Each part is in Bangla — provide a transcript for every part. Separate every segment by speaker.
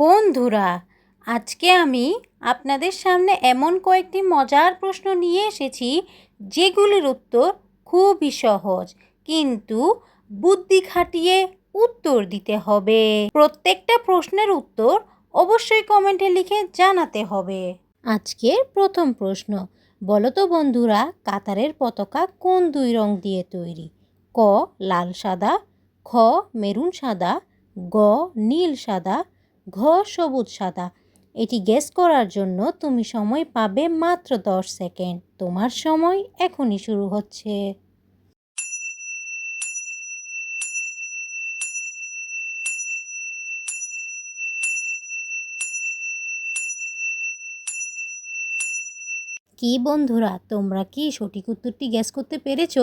Speaker 1: বন্ধুরা, আজকে আমি আপনাদের সামনে এমন কয়েকটি মজার প্রশ্ন নিয়ে এসেছি, যেগুলির উত্তর খুবই সহজ, কিন্তু বুদ্ধি খাটিয়ে উত্তর দিতে হবে। প্রত্যেকটা প্রশ্নের উত্তর অবশ্যই কমেন্টে লিখে জানাতে হবে। আজকের প্রথম প্রশ্ন বলো তো বন্ধুরা, কাতারের পতাকা কোন দুই রং দিয়ে তৈরি? ক, লাল সাদা, খ, মেরুন সাদা, গ, নীল সাদা ঘ সবুজ সাদা। এটি গেস করার জন্য তুমি সময় পাবে মাত্র দশ সেকেন্ড তোমার সময় এখনই শুরু হচ্ছে। কি বন্ধুরা, তোমরা কি সঠিক উত্তরটি গ্যাস করতে পেরেছ?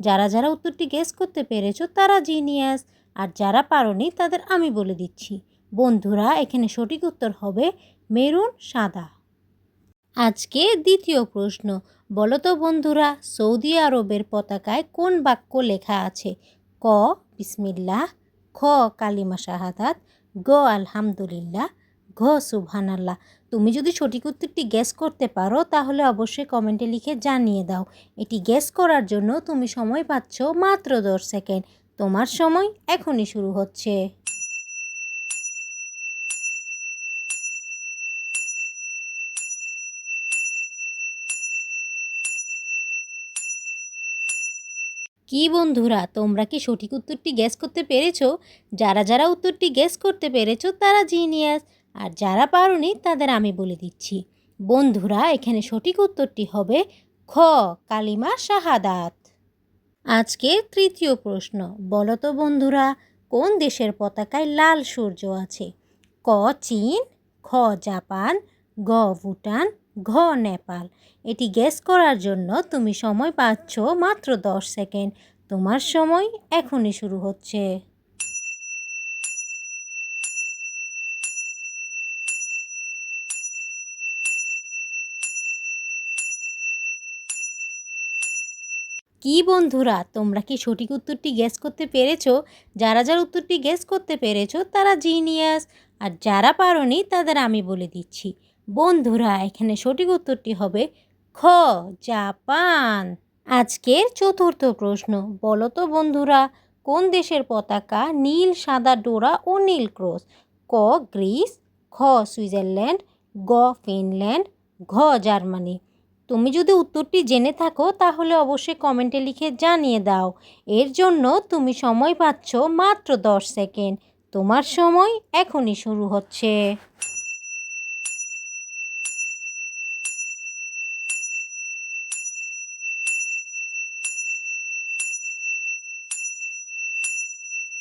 Speaker 1: যারা যারা উত্তরটি গ্যাস করতে পেরেছ, তারা জিনিয়াস আর যারা পারোনি, তাদের আমি বলে দিচ্ছি। বন্ধুরা, এখানে সঠিক উত্তর হবে মেরুন সাদা। আজকে দ্বিতীয় প্রশ্ন বলতো বন্ধুরা, সৌদি আরবের পতাকায় কোন বাক্য লেখা আছে? ক, বিসমিল্লাহ, খ, কালিমা শাহাদাত, গ, আলহামদুলিল্লাহ, ঘ, সুবহানাল্লাহ। তুমি যদি সঠিক উত্তরটি গ্যাস করতে পারো, তাহলে অবশ্যই কমেন্টে লিখে জানিয়ে দাও। এটি গ্যাস করার জন্য তুমি সময় পাচ্ছ মাত্র দশ সেকেন্ড। তোমার সময় এখনই শুরু হচ্ছে। কি বন্ধুরা, তোমরা কি সঠিক উত্তরটি গ্যাস করতে পেরেছ? যারা যারা উত্তরটি গ্যাস করতে পেরেছ তারা জিনিয়াস আর যারা পারোনি তাদের আমি বলে দিচ্ছি। বন্ধুরা, এখানে সঠিক উত্তরটি হবে খ, কালিমা শাহাদাত। আজকের তৃতীয় প্রশ্ন, বলো তো বন্ধুরা, কোন দেশের পতাকায় লাল সূর্য আছে? ক, চীন, খ, জাপান, গ, ভুটান ঘ নেপাল। এটি গেস করার জন্য তুমি সময় পাচ্ছ মাত্র দশ সেকেন্ড। তোমার সময় এখনই শুরু হচ্ছে। কি বন্ধুরা, তোমরা কি সঠিক উত্তরটি গেস করতে পেরেছ? যারা যারা উত্তরটি গেস করতে পেরেছ, তারা জিনিয়াস আর যারা পারোনি, তাদের আমি বলে দিচ্ছি। বন্ধুরা, এখানে সঠিক উত্তরটি হবে খ, জাপান। আজকের চতুর্থ প্রশ্ন, বলো তো বন্ধুরা, কোন দেশের পতাকা নীল, সাদা, ডোরা ও নীল ক্রস? ক, গ্রিস, খ, সুইজারল্যান্ড, গ, ফিনল্যান্ড, ঘ, জার্মানি। তুমি যদি উত্তরটি জেনে থাকো, তাহলে অবশ্যই কমেন্টে লিখে জানিয়ে দাও। এর জন্য তুমি সময় পাচ্ছ মাত্র দশ সেকেন্ড। তোমার সময় এখনই শুরু হচ্ছে।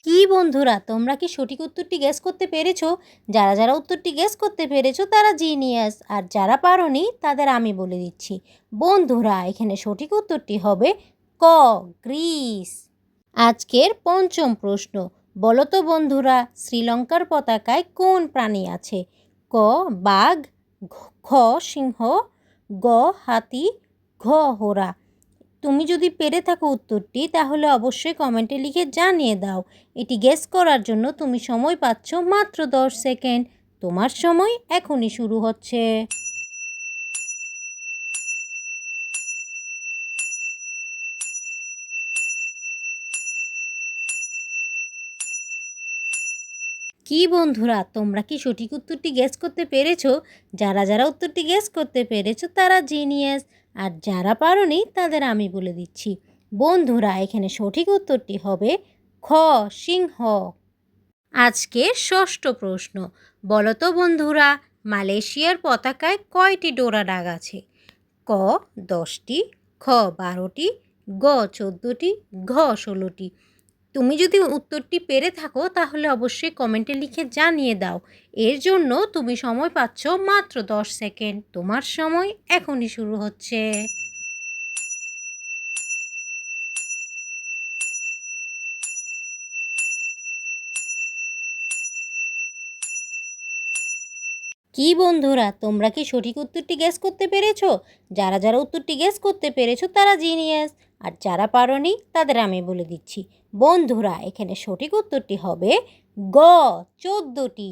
Speaker 1: কি বন্ধুরা, তোমরা কি সঠিক উত্তরটি গেস করতে পেরেছ? যারা যারা উত্তরটি গেস করতে পেরেছ, তারা জিনিয়াস আর যারা পারোনি, তাদের আমি বলে দিচ্ছি। বন্ধুরা, এখানে সঠিক উত্তরটি হবে ক, গ্রিস। আজকের পঞ্চম প্রশ্ন, বলো তো বন্ধুরা, শ্রীলঙ্কার পতাকায় কোন প্রাণী আছে? ক, বাঘ খ সিংহ, গ, হাতি, ঘ হোরা তুমি যদি পেরে থাকো উত্তরটি, তাহলে অবশ্যই কমেন্টে লিখে জানিয়ে দাও। এটি গেস করার জন্য তুমি সময় পাচ্ছ মাত্র দশ সেকেন্ড। তোমার সময় এখনই শুরু হচ্ছে। কি বন্ধুরা, তোমরা কি সঠিক উত্তরটি গেস করতে পেরেছ? যারা যারা উত্তরটি গেস করতে পেরেছ তারা জিনিয়াস আর যারা পারোনি তাদের আমি বলে দিচ্ছি। বন্ধুরা, এখানে সঠিক উত্তরটি হবে খ, সিংহ। আজকে ষষ্ঠ প্রশ্ন, বলতো বন্ধুরা, মালয়েশিয়ার পতাকায় কয়টি ডোরা ডাগ আছে? ক, দশটি, খ, বারোটি, গ, চোদ্দোটি, ঘ, ষোলোটি। তুমি যদি উত্তরটি পেরে থাকো, তাহলে অবশ্যই কমেন্টে লিখে জানিয়ে দাও। এর জন্য তুমি সময় পাচ্ছ মাত্র দশ সেকেন্ড। তোমার সময় এখনই শুরু হচ্ছে। কি বন্ধুরা, তোমরা কি সঠিক উত্তরটি গেস করতে পেরেছ? যারা যারা উত্তরটি গেস করতে পেরেছ তারা জিনিয়াস আর যারা পারোনি তাদের আমি বলে দিচ্ছি। বন্ধুরা, এখানে সঠিক উত্তরটি হবে গ, চোদ্দোটি।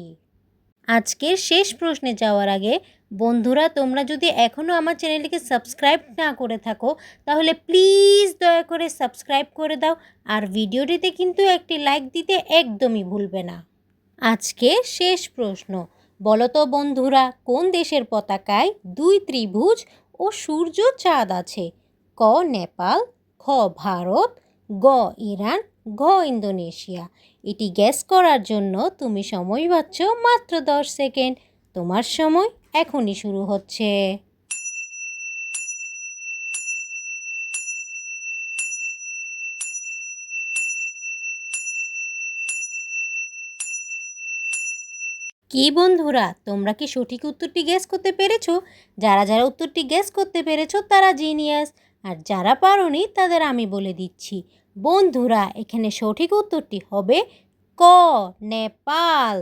Speaker 1: আজকের শেষ প্রশ্নে যাওয়ার আগে, বন্ধুরা, তোমরা যদি এখনও আমার চ্যানেলটিকে সাবস্ক্রাইব না করে থাকো, তাহলে প্লিজ দয়া করে সাবস্ক্রাইব করে দাও, আর ভিডিওটিতে কিন্তু একটি লাইক দিতে একদমই ভুলবে না। আজকে শেষ প্রশ্ন বলো তো বন্ধুরা, কোন দেশের পতাকায় দুই ত্রিভুজ ও সূর্য চাঁদ আছে? ক, নেপাল, খ, ভারত, গ, ইরান, ঘ, ইন্দোনেশিয়া। এটি গ্যাস করার জন্য তুমি সময় পাচ্ছ মাত্র দশ সেকেন্ড। তোমার সময় এখনই শুরু হচ্ছে। কি বন্ধুরা, তোমরা কি সঠিক উত্তরটি গেস করতে পেরেছ? যারা যারা উত্তরটি গেস করতে পেরেছ তারা জিনিয়াস আর যারা পারোনি তাদের আমি বলে দিচ্ছি, বন্ধুরা এখানে সঠিক উত্তরটি হবে ক, নেপাল।